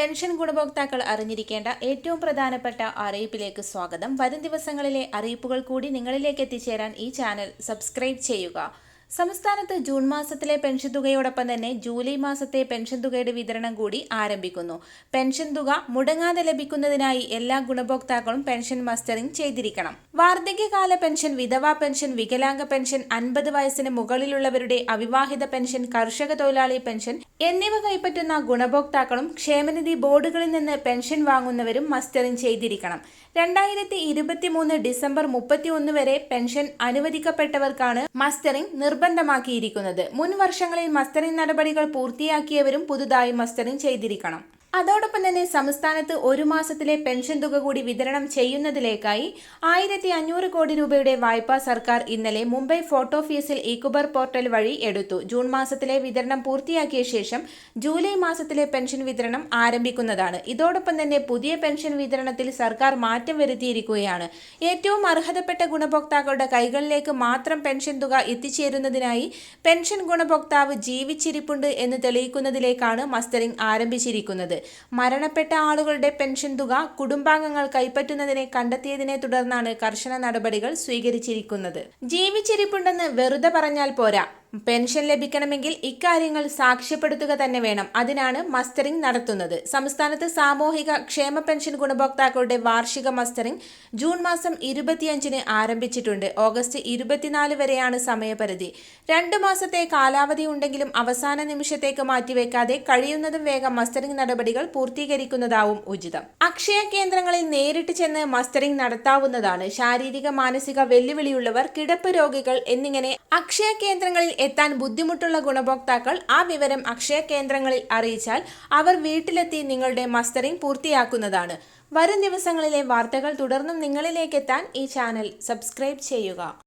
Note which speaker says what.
Speaker 1: Pension ഗുണഭോക്താക്കൾ അറിഞ്ഞിരിക്കേണ്ട ഏറ്റവും പ്രധാനപ്പെട്ട അറിയിപ്പിലേക്ക് സ്വാഗതം. വരും ദിവസങ്ങളിലെ അറിയിപ്പുകൾ കൂടി നിങ്ങളിലേക്ക് എത്തിച്ചേരാൻ ഈ ചാനൽ സബ്സ്ക്രൈബ് ചെയ്യുക. സംസ്ഥാനത്ത് ജൂൺ മാസത്തിലെ പെൻഷൻ തുകയോടൊപ്പം തന്നെ ജൂലൈ മാസത്തെ പെൻഷൻ തുകയുടെ വിതരണം കൂടി ആരംഭിക്കുന്നു. പെൻഷൻ തുക മുടങ്ങാതെ ലഭിക്കുന്നതിനായി എല്ലാ ഗുണഭോക്താക്കളും പെൻഷൻ മസ്റ്ററിംഗ് ചെയ്തിരിക്കണം. വാർദ്ധക്യകാല പെൻഷൻ വിധവാ പെൻഷൻ വികലാംഗ പെൻഷൻ അൻപത് വയസ്സിന് മുകളിലുള്ളവരുടെ അവിവാഹിത പെൻഷൻ കർഷക തൊഴിലാളി പെൻഷൻ എന്നിവ കൈപ്പറ്റുന്ന ഗുണഭോക്താക്കളും ക്ഷേമനിധി ബോർഡുകളിൽ നിന്ന് പെൻഷൻ വാങ്ങുന്നവരും മസ്റ്ററിംഗ് ചെയ്തിരിക്കണം. രണ്ടായിരത്തി ഡിസംബർ മുപ്പത്തി ഒന്ന് വരെ പെൻഷൻ അനുവദിക്കപ്പെട്ടവർക്കാണ് മസ്റ്ററിംഗ് നിർബന്ധമാക്കിയിരിക്കുന്നത്. മുൻ വർഷങ്ങളിൽ മസ്റ്ററിംഗ് നടപടികൾ പൂർത്തിയാക്കിയവരും പുതുതായി മസ്റ്ററിംഗ് ചെയ്തിരിക്കണം. അതോടൊപ്പം തന്നെ സംസ്ഥാനത്ത് ഒരു മാസത്തിലെ പെൻഷൻ തുക കൂടി വിതരണം ചെയ്യുന്നതിലേക്കായി ആയിരത്തി അഞ്ഞൂറ് കോടി രൂപയുടെ വായ്പ സർക്കാർ ഇന്നലെ മുംബൈ ഫോർട്ട് ഓഫീസിൽ പോർട്ടൽ വഴി എടുത്തു. ജൂൺ മാസത്തിലെ വിതരണം പൂർത്തിയാക്കിയ ശേഷം ജൂലൈ മാസത്തിലെ പെൻഷൻ വിതരണം ആരംഭിക്കുന്നതാണ്. ഇതോടൊപ്പം തന്നെ പുതിയ പെൻഷൻ വിതരണത്തിൽ സർക്കാർ മാറ്റം വരുത്തിയിരിക്കുകയാണ്. ഏറ്റവും അർഹതപ്പെട്ട ഗുണഭോക്താക്കളുടെ കൈകളിലേക്ക് മാത്രം പെൻഷൻ തുക എത്തിച്ചേരുന്നതിനായി പെൻഷൻ ഗുണഭോക്താവ് ജീവിച്ചിരിപ്പുണ്ട് എന്ന് തെളിയിക്കുന്നതിലേക്കാണ് മസ്റ്ററിംഗ് ആരംഭിച്ചിരിക്കുന്നത്. മരണപ്പെട്ട ആളുകളുടെ പെൻഷൻ തുക കുടുംബാംഗങ്ങൾ കൈപ്പറ്റുന്നതിനെ കണ്ടെത്തിയതിനെ തുടർന്നാണ് കർശന നടപടികൾ സ്വീകരിച്ചിരിക്കുന്നത്. ജീവിച്ചിരിപ്പുണ്ടെന്ന് വെറുതെ പറഞ്ഞാൽ പോരാ. പെൻഷൻ ലഭിക്കണമെങ്കിൽ ഇക്കാര്യങ്ങൾ സാക്ഷ്യപ്പെടുത്തുക തന്നെ വേണം. അതിനാണ് മസ്റ്ററിംഗ് നടത്തുന്നത്. സംസ്ഥാനത്ത് സാമൂഹിക ക്ഷേമ പെൻഷൻ ഗുണഭോക്താക്കളുടെ വാർഷിക മസ്റ്ററിംഗ് ജൂൺ മാസം ഇരുപത്തിയഞ്ചിന് ആരംഭിച്ചിട്ടുണ്ട്. ഓഗസ്റ്റ് ഇരുപത്തിനാല് വരെയാണ് സമയപരിധി. രണ്ട് മാസത്തെ കാലാവധി ഉണ്ടെങ്കിലും അവസാന നിമിഷത്തേക്ക് മാറ്റിവെക്കാതെ കഴിയുന്നതും വേഗം മസ്റ്ററിംഗ് നടപടികൾ പൂർത്തീകരിക്കുന്നതാവും ഉചിതം. അക്ഷയ കേന്ദ്രങ്ങളിൽ നേരിട്ട് ചെന്ന് മസ്റ്ററിംഗ് നടത്താവുന്നതാണ്. ശാരീരിക മാനസിക വെല്ലുവിളിയുള്ളവർ കിടപ്പ് രോഗികൾ എന്നിങ്ങനെ അക്ഷയ കേന്ദ്രങ്ങളിൽ എത്താൻ ബുദ്ധിമുട്ടുള്ള ഗുണഭോക്താക്കൾ ആ വിവരം അക്ഷയ കേന്ദ്രങ്ങളിൽ അറിയിച്ചാൽ അവർ വീട്ടിലെത്തി നിങ്ങളുടെ മസ്റ്ററിംഗ് പൂർത്തിയാക്കുന്നതാണ്. വരും ദിവസങ്ങളിലെ വാർത്തകൾ തുടർന്നും നിങ്ങളിലേക്കെത്താൻ ഈ ചാനൽ സബ്സ്ക്രൈബ് ചെയ്യുക.